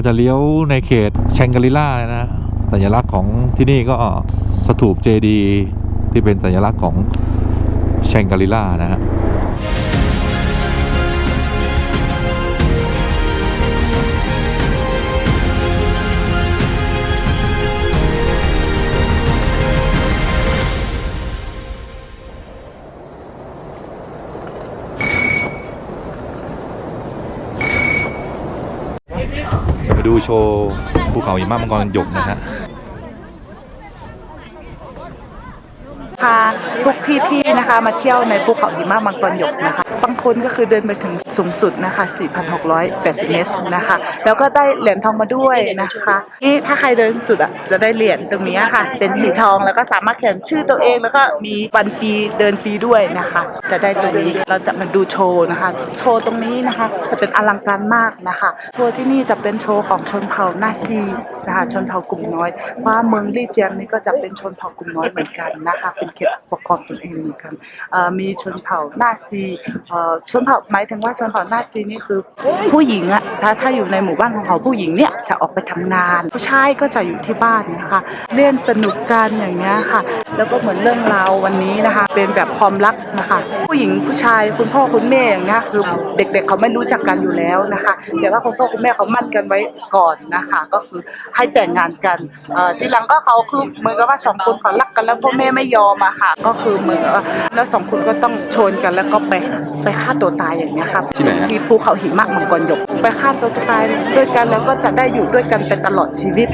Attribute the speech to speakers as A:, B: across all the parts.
A: ก็จะเลี้ยวในเขตแชงกรีล่านะฮะสัญลักษณ์ของที่นี่ก็สถูปเจดีที่เป็นสัญลักษณ์ของแชงกรีล่านะฮะ โชว์ภูเขาหิมะมังกรหยกนะฮะ
B: พาทุกพี่ๆนะคะ มาเที่ยวในภูเขาหิมะมังกรหยกนะคะบางคนก็คือเดินไปถึง สูงสุดนะคะ 4,680 เมตรนะคะ แล้วก็ได้เหรียญทองมาด้วยนะคะนี่ถ้าใครเดินสุดอะจะได้เหรียญตรงนี้ค่ะ เป็นสีทองแล้วก็สามารถเขียนชื่อตัวเอง แล้วก็มีวันปีเดินปีด้วยนะคะ จะได้ตรงนี้เราจะมาดูโชว์นะคะ โชว์ตรงนี้นะคะ จะเป็นอลังการมากนะคะ โชว์ที่นี่จะเป็นโชว์ของชนเผ่านาซีนะคะชนเผ่ากลุ่มน้อยเพราะว่าเมืองลี่เจียงนี่ก็จะเป็นชนเผ่ากลุ่มน้อยเหมือนกันนะคะ เป็นเขตปกครองตนเองเหมือนกันมีชนเผ่านาซีชนเผ่าหมายถึงว่าชนเผ่านาซีนี่คือผู้หญิงอะถ้าถ้าอยู่ในหมู่บ้านของเขาผู้หญิงเนี่ยจะออกไปทำงาน ผู้ชายก็จะอยู่ที่บ้านนะคะเล่นสนุกกันอย่างเงี้ยค่ะ แล้วก็เหมือนเรื่องราววันนี้นะคะ เป็นแบบความรักนะคะ ผู้หญิงผู้ชายคุณพ่อคุณแม่อย่างเงี้ยคือเด็กๆเขาไม่รู้จักกันอยู่แล้วนะคะ แต่ว่าคุณพ่อคุณแม่เขามั่นกันไว้ก่อนนะคะ ก็คือให้แต่งงานกันเอ่อทีหลังก็เขาคือเหมือนกับว่าสองคนเขารักกันแล้วพ่อแม่ไม่ยอมอะค่ะ ก็คือเหมือนกับว่าแล้วสองคนก็ต้องชนกันแล้วก็ไปไปฆ่าตัวตายอย่างเงี้ยครับ
A: ที่ไหนฮะ
B: ที่ภูเขาหิมะมังกรหยก ไปฆ่าตัวตายด้วยกันแล้วก็จะได้อยู่ด้วยกันเป็นตลอดชีวิต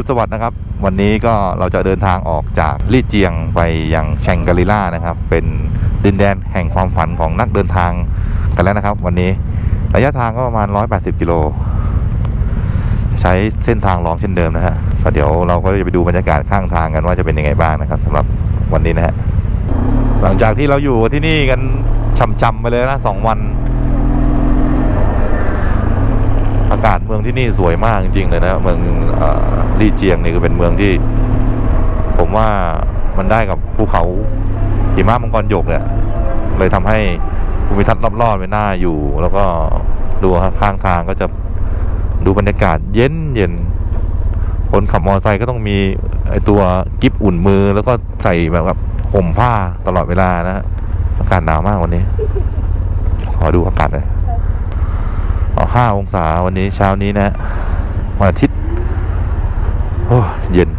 A: รุสวัสดิ์นะครับ วันนี้ก็เราจะเดินทางออกจากลี่เจียงไปยังแชงกรีล่านะครับ เป็นดินแดนแห่งความฝันของนักเดินทางกันแล้วนะครับ วันนี้ระยะทางก็ประมาณ 180 กิโล ใช้เส้นทางรองเช่นเดิมนะฮะก็เดี๋ยวเราก็จะไปดูบรรยากาศข้างทางกันว่าจะเป็นยังไงบ้างนะครับสำหรับวันนี้นะฮะหลังจากที่เราอยู่ที่นี่กันช่ำๆไปเลยนะสองวัน อากาศเมืองที่นี่สวยมากจริงๆเลยนะเมืองอลี่เจียงนี่คือเป็นเมืองที่ ผมว่ามันได้กับภูเขาหิมะมังกรหยกเนี่ยเลยทำให้ภูมิทัศน์รอบๆไปหน้าอยู่ แล้วก็ดูข้างทางก็จะดูบรรยากาศเย็นเย็นคนขับมอเตอร์ไซค์ก็ต้องมีไอตัวกิฟอุ่นมือ แล้วก็ใส่แบบแบบห่มผ้าตลอดเวลานะฮะอากาศหนาวมากวันนี้ ขอดูอากาศหน่อย เอาห้าองศาวันนี้เช้านี้นะฮะวันอาทิตย์โอ้เย็น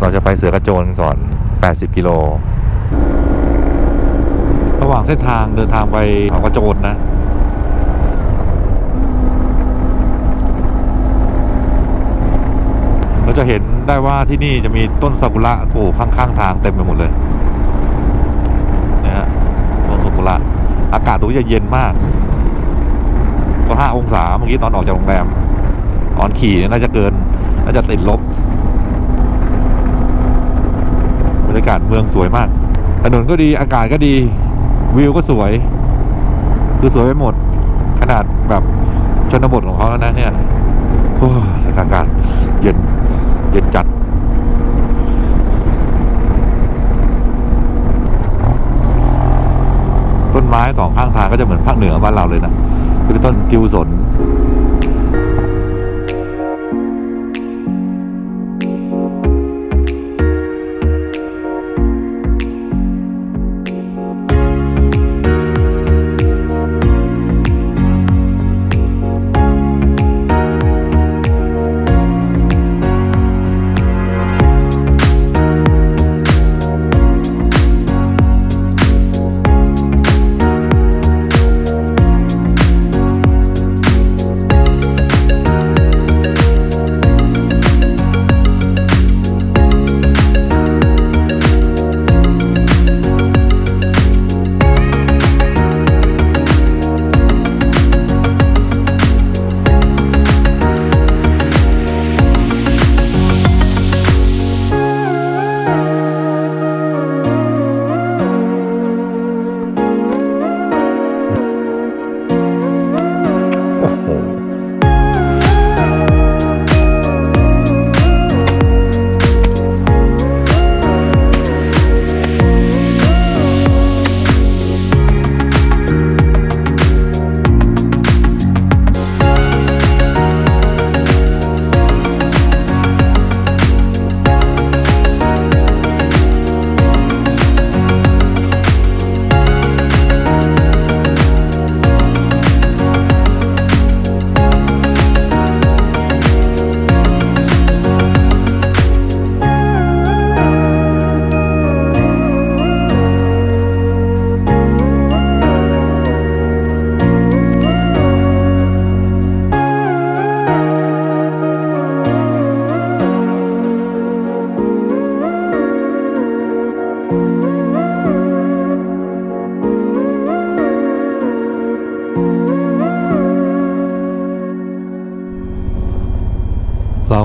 A: เราจะไปเสือกระโจนก่อน 80 กิโล ระหว่างเส้นทางเดินทางไปเขากระโจนนะเราจะเห็นได้ว่าที่นี่จะมีต้นซากุระปลูกข้างๆทางเต็มไปหมดเลยนะฮะต้นซากุระอากาศตรงนี้จะเย็นมาก ก็ห้าองศาเมื่อกี้ตอนออกจากโรงแรมตอนขี่น่าจะเกิน น่าจะติดลบบรรยากาศเมืองสวยมาก ถนนก็ดีอากาศก็ดี วิวก็สวย คือสวยไปหมด ขนาดแบบชนบทของเขาแล้วนะเนี่ยโอ้ยอากาศเย็นเย็นจัดต้นไม้สองข้างทางก็จะเหมือนภาคเหนือบ้านเราเลยนะ คือต้นกิวสน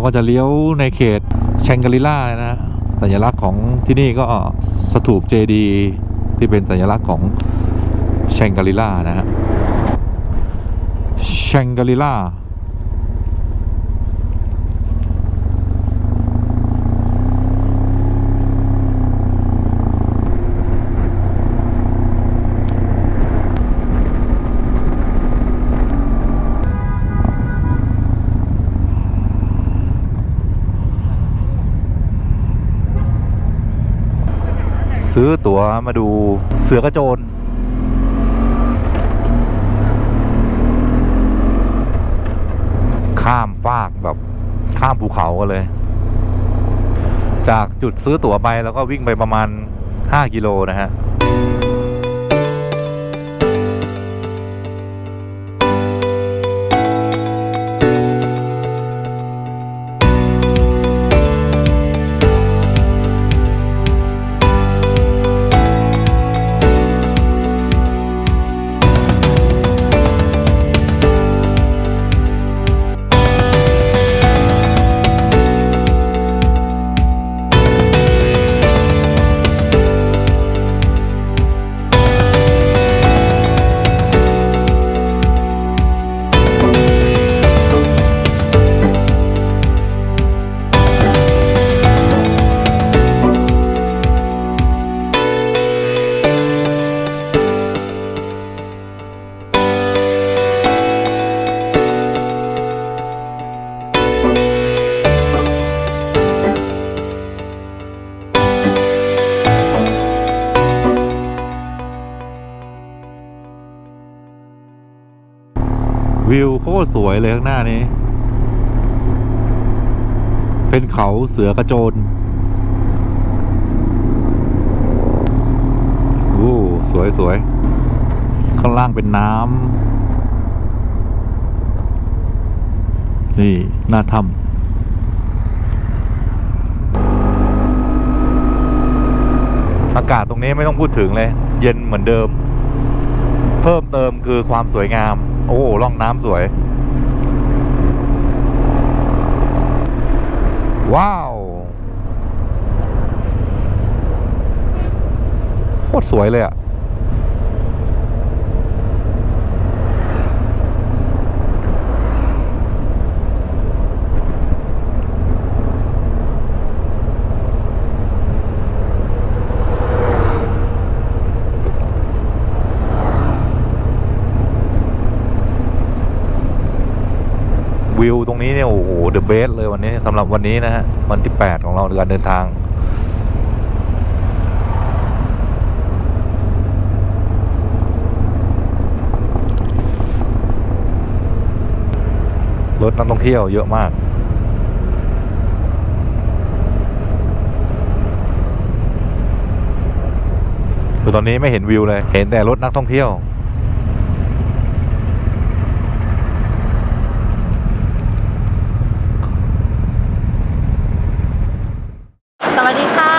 A: ก็จะเลี้ยวในเขตแชงกรีล่าเลยนะสัญลักษณ์ของที่นี่ก็สถูปเจดีที่เป็นสัญลักษณ์ของแชงกรีล่านะฮะแชงกรีล่าซื้ อตั๋วมาดูเสือกระโจนข้ามฟากแบบข้ามภูเขากันเลย จากจุดซื้อตั๋วไปแล้วก็วิ่งไปประมาณ 5 กิโลนะฮะ ตรสวยเลยข้างหน้านี้ เป็นเขาเสือกระโจนโอ้สวยสวย ข้างล่างเป็นน้ำ นี่ หน้าถ้ำอากาศตรงนี้ไม่ต้องพูดถึงเลย เย็นเหมือนเดิม เพิ่มเติมคือความสวยงาม โอ้ล่องน้ำสวย ว้าวโคตรสวยเลยอะ รงนี้เนี่ยโอ้โหเดอะเบสเลยวันนี้สำหรับวันนี้นะฮะวันที่ 8 ของเราในการเดินทางรถนักท่องเที่ยวเยอะมากคือตอนนี้ไม่เห็นวิวเลย เห็นแต่รถนักท่องเที่ยว
C: สวัสดีค่ะ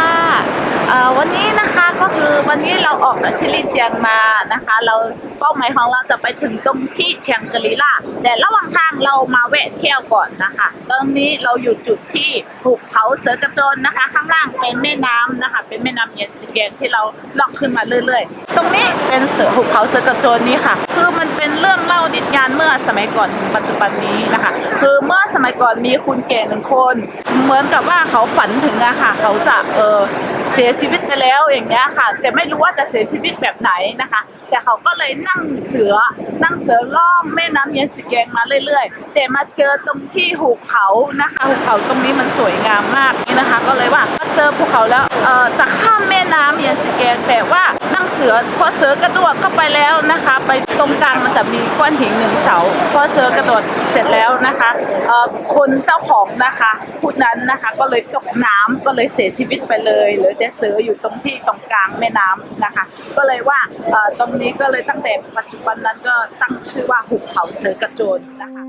C: เอ่อวันนี้นะคะก็คือวั นี้เราออกจากที่ลีเจียงมานะคะ เราเป้าหมายของเราจะไปถึงตรงที่เชียงกรีล่าแต่ระหว่างทางเรามาแวะเที่ยวก่อนนะคะ ตอนนี้เราอยู่จุดที่หุบเขาเสือกระโจนนะคะ ข้างล่างเป็นแม่น้ำนะคะ เป็นแม่น้ำเย็นสเกนที่เราล่องขึ้นมาเรื่อย ๆ ตรงนี้เป็นเสือหุบเขาเสือกระโจนนี้ค่ะ คือมันเป็นเรื่องเล่าดิดงานเมื่อสมัยก่อนถึงปัจจุบันนี้นะคะ คือเมื่อสมัยก่อนมีคุณแก่หนึ่งคน เหมือนกับว่าเขาฝันถึงอะค่ะ เขาจะเออ เสียชีวิตไปแล้วอย่างเงี้ยค่ะ แต่ไม่รู้ว่าจะเสียชีวิตแบบไหนนะคะ แต่เขาก็เลยนั่งเสือ นั่งเสือล่องแม่น้ำเย็นสีแกงมาเรื่อยๆ แต่มาเจอตรงที่หุบเขานะคะหุบเขาตรงนี้มันสวยงามมากนี่นะคะ ก็เลยว่ามาเจอภูเขาแล้วเออจะข้ามแม่น้ำเย็นสีแกงแต่ว่านั่งเสือพอเสือกระโดดเข้าไปแล้วนะคะ ไปตรงกลางมันจะมีก้อนหินหนึ่งเสาพอเสือกระโดดเสร็จแล้วนะคะเอ่อคนเจ้าของนะคะผู้นั้นนะคะก็เลยตกน้ำก็เลยเสียชีวิตไปเลยเหลือแต่เสืออยู่ตรงที่ตรงกลางแม่น้ำนะคะ ก็เลยว่าเอ่อตรงนี้ก็เลยตั้งแต่ปัจจุบันนั้นก็ตั้งชื่อว่าหุบเขาเสือกระโจนนะคะ